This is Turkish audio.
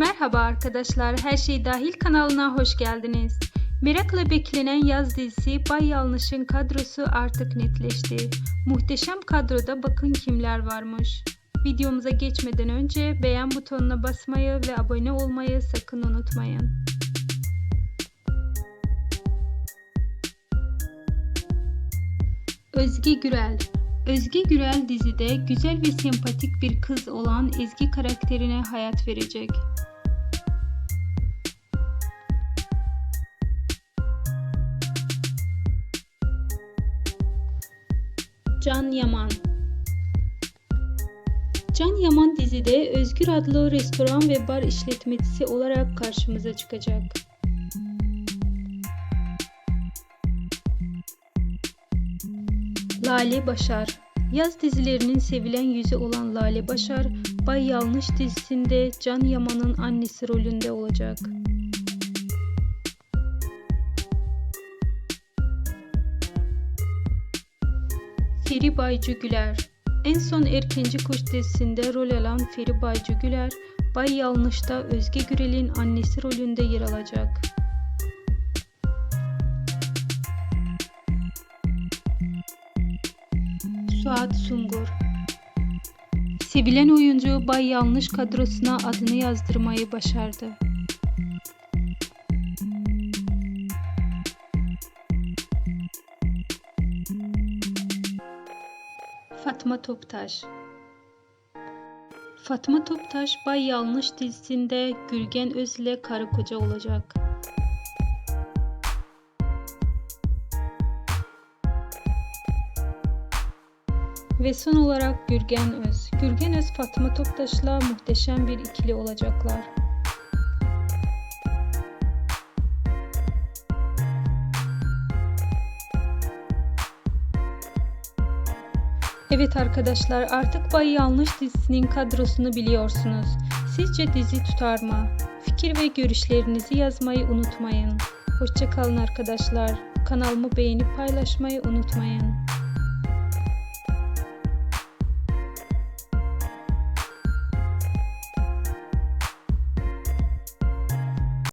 Merhaba arkadaşlar, Her Şey Dahil kanalına hoş geldiniz. Merakla beklenen yaz dizisi Bay Yanlış'ın kadrosu artık netleşti. Muhteşem kadroda bakın kimler varmış. Videomuza geçmeden önce beğen butonuna basmayı ve abone olmayı sakın unutmayın. Özge Gürel Özge Gürel dizide güzel ve sempatik bir kız olan Ezgi karakterine hayat verecek. Can Yaman Can Yaman dizide Özgür adlı restoran ve bar işletmecisi olarak karşımıza çıkacak. Lale Başar Yaz dizilerinin sevilen yüzü olan Lale Başar, Bay Yanlış dizisinde Can Yaman'ın annesi rolünde olacak. Feri Baycı Güler En son Erkenci Kuş dizisinde rol alan Feri Baycı Güler, Bay Yanlış'ta Özge Gürel'in annesi rolünde yer alacak. Suat Sungur Sevilen oyuncu Bay Yanlış kadrosuna adını yazdırmayı başardı. Fatma Toptaş Fatma Toptaş Bay Yanlış dizisinde Gülgen Öz ile karı koca olacak. Ve son olarak Gürgen Öz. Gürgen Öz Fatma Toptaş'la muhteşem bir ikili olacaklar. Evet arkadaşlar artık Bay Yanlış dizisinin kadrosunu biliyorsunuz. Sizce dizi tutar mı? Fikir ve görüşlerinizi yazmayı unutmayın. Hoşçakalın arkadaşlar. Kanalımı beğenip paylaşmayı unutmayın.